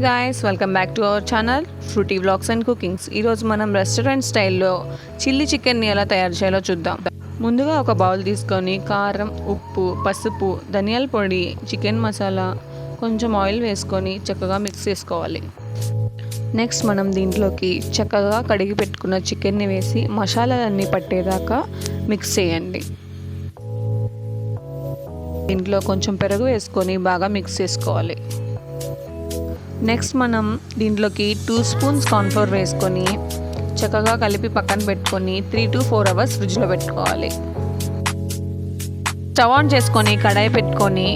Hi guys welcome back to our channel fruity vlogs and cookings ఈరోజు మనం restaurant స్టైల్లో chilli చికెన్ని ఎలా తయారు చేయాలో చూద్దాం. ముందుగా ఒక బౌల్ తీసుకొని కారం ఉప్పు పసుపు ధనియాల పొడి చికెన్ మసాలా కొంచెం ఆయిల్ వేసుకొని చక్కగా మిక్స్ చేసుకోవాలి. నెక్స్ట్ మనం దీంట్లోకి చక్కగా కడిగి పెట్టుకున్న చికెన్ని వేసి మసాలాలన్నీ పట్టేదాకా మిక్స్ చేయండి. దీంట్లో కొంచెం పెరుగు వేసుకొని బాగా మిక్స్ చేసుకోవాలి. నెక్స్ట్ మనం దీంట్లోకి టూ స్పూన్స్ కార్న్ఫ్లోర్ వేసుకొని చక్కగా కలిపి పక్కన పెట్టుకొని త్రీ టు ఫోర్ అవర్స్ ఫ్రిడ్జ్లో పెట్టుకోవాలి. స్టవ్ ఆన్ చేసుకొని కడాయి పెట్టుకొని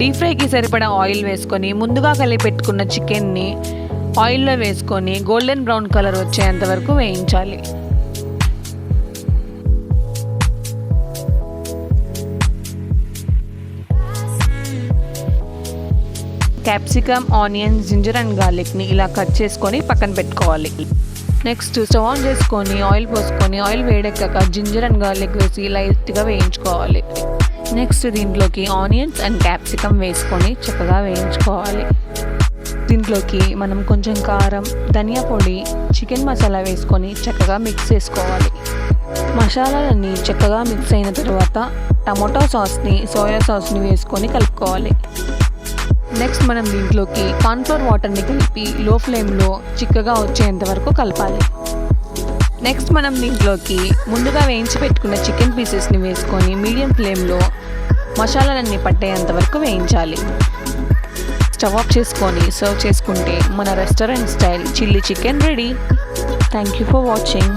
డీప్ ఫ్రైకి సరిపడా ఆయిల్ వేసుకొని ముందుగా కలిపి పెట్టుకున్న చికెన్ని ఆయిల్లో వేసుకొని గోల్డెన్ బ్రౌన్ కలర్ వచ్చేంత వరకు వేయించాలి. క్యాప్సికమ్ ఆనియన్ జింజర్ అండ్ గార్లిక్ని ఇలా కట్ చేసుకొని పక్కన పెట్టుకోవాలి. నెక్స్ట్ స్టవ్ ఆన్ చేసుకొని ఆయిల్ పోసుకొని ఆయిల్ వేడెక్కాక జింజర్ అండ్ గార్లిక్ వేసి లైట్గా వేయించుకోవాలి. నెక్స్ట్ దీంట్లోకి ఆనియన్స్ అండ్ క్యాప్సికమ్ వేసుకొని చక్కగా వేయించుకోవాలి. దీంట్లోకి మనం కొంచెం కారం ధనియా పొడి చికెన్ మసాలా వేసుకొని చక్కగా మిక్స్ చేసుకోవాలి. మసాలాలన్నీ చక్కగా మిక్స్ అయిన తర్వాత టమోటా సాస్ని సోయా సాస్ని వేసుకొని కలుపుకోవాలి. నెక్స్ట్ మనం దీంట్లోకి కార్న్ఫ్లోర్ వాటర్ని కలిపి లో ఫ్లేమ్లో చిక్కగా వచ్చేంత వరకు కలపాలి. నెక్స్ట్ మనం దీంట్లోకి ముందుగా వేయించి పెట్టుకున్న చికెన్ పీసెస్ని వేసుకొని మీడియం ఫ్లేమ్లో మసాలాలన్నీ పట్టేంత వరకు వేయించాలి. స్టవ్ ఆఫ్ చేసుకొని సర్వ్ చేసుకుంటే మన restaurant style chilli chicken ready thank you for watching